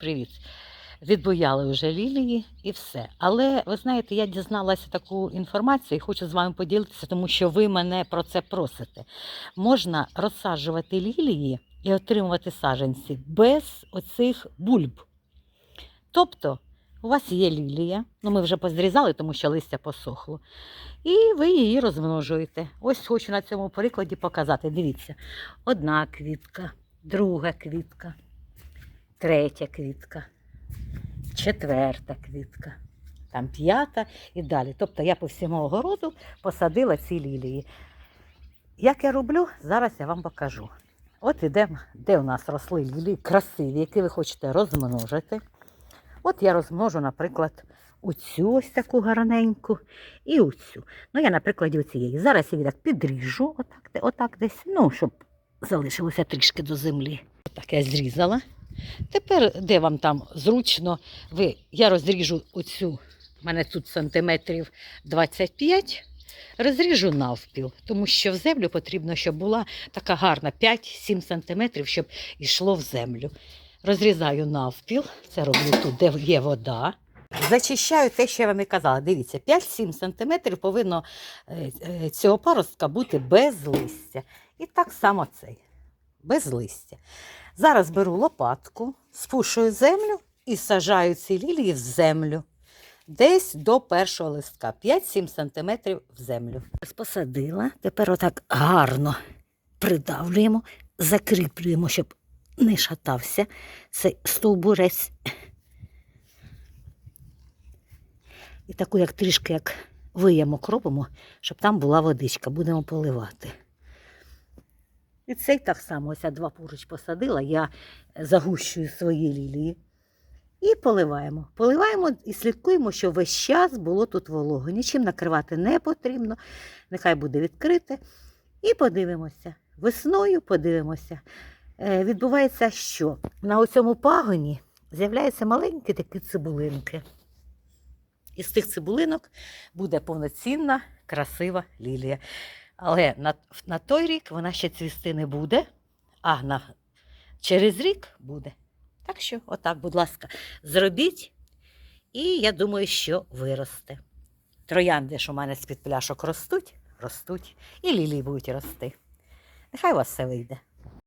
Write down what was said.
Привіт. Відбояли вже лілії і все. Але ви знаєте, я дізналася таку інформацію і хочу з вами поділитися, тому що ви мене про це просите. Можна розсаджувати лілії і отримувати саджанці без оцих бульб. Тобто, у вас є лілія, ну ми вже позрізали, тому що листя посохло. І ви її розмножуєте. Ось хочу на цьому прикладі показати. Дивіться, одна квітка, друга квітка, третя квітка, четверта квітка, там п'ята і далі. Тобто я по всьому огороду посадила ці лілії. Як я роблю, зараз я вам покажу. От ідемо, де у нас росли лілії красиві, які ви хочете розмножити. От я розмножу, наприклад, оцю ось таку гарненьку і оцю. Ну, я на прикладі оцієї. Зараз я її так підріжу, отак, отак десь, ну, щоб залишилося трішки до землі. Отак я зрізала. Тепер, де вам там зручно, ви, я розріжу оцю, в мене тут сантиметрів 25, розріжу навпіл, тому що в землю потрібно, щоб була така гарна 5-7 сантиметрів, щоб йшло в землю. Розрізаю навпіл, це роблю тут, де є вода. Зачищаю те, що я вам і казала. Дивіться, 5-7 сантиметрів повинно е, е, цього паростка бути без листя. І так само цей, без листя. Зараз беру лопатку, спушую землю і сажаю ці лілії в землю. Десь до першого листка, 5-7 сантиметрів в землю. Посадила, тепер отак гарно придавлюємо, закріплюємо, щоб не шатався цей стовбурець. І таку, як трішки як виямок робимо, щоб там була водичка, будемо поливати. І цей так само, ось я два поруч посадила, я загущую свої лілії. І поливаємо. Поливаємо і слідкуємо, щоб весь час було тут волого. Нічим накривати не потрібно. Нехай буде відкрите. І подивимося. Весною подивимося. Е, відбувається, що на цьому пагоні з'являються маленькі такі цибулинки. Із цих цибулинок буде повноцінна, красива лілія. Але на, на той рік вона ще цвісти не буде, а на, через рік буде. Так що, отак, будь ласка, зробіть, і я думаю, що виросте. Троянди, що у мене з-під пляшок ростуть, ростуть, і лілії будуть рости. Нехай у вас все вийде.